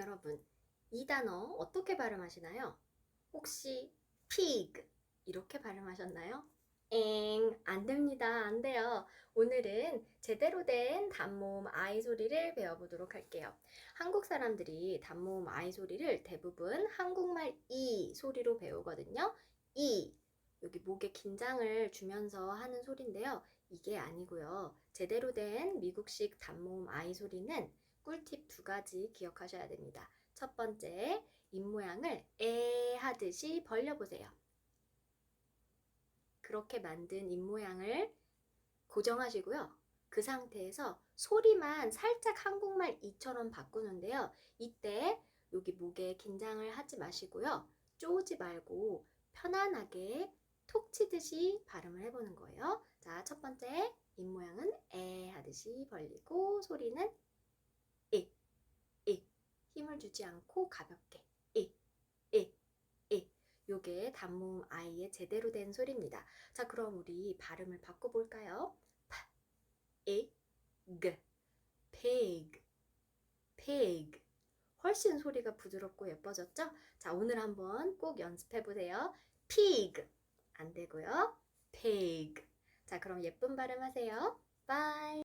여러분, 이 단어 어떻게 발음하시나요? 혹시 pig 이렇게 발음하셨나요? 엥, 안 됩니다. 안 돼요. 오늘은 제대로 된 단모음 아이 소리를 배워보도록 할게요. 한국 사람들이 단모음 아이 소리를 대부분 한국말 이 소리로 배우거든요. 이. 여기 목에 긴장을 주면서 하는 소리인데요. 이게 아니고요. 제대로 된 미국식 단모음 아이 소리는 꿀팁 두 가지 기억하셔야 됩니다. 첫 번째, 입 모양을 에 하듯이 벌려보세요. 그렇게 만든 입 모양을 고정하시고요. 그 상태에서 소리만 살짝 한국말 이처럼 바꾸는데요. 이때 여기 목에 긴장을 하지 마시고요. 쪼지 말고 편안하게 톡 치듯이 발음을 해보는 거예요. 자, 첫 번째 입 모양은 에 하듯이 벌리고 소리는 주지 않고 가볍게 에, 에, 에. 요게 단모음 아이의 제대로 된 소리입니다. 자, 그럼 우리 발음을 바꿔볼까요? 파, 에, 그, pig, pig. 훨씬 소리가 부드럽고 예뻐졌죠? 자, 오늘 한번 꼭 연습해 보세요. pig. 안 되고요. pig. 자, 그럼 예쁜 발음 하세요. bye.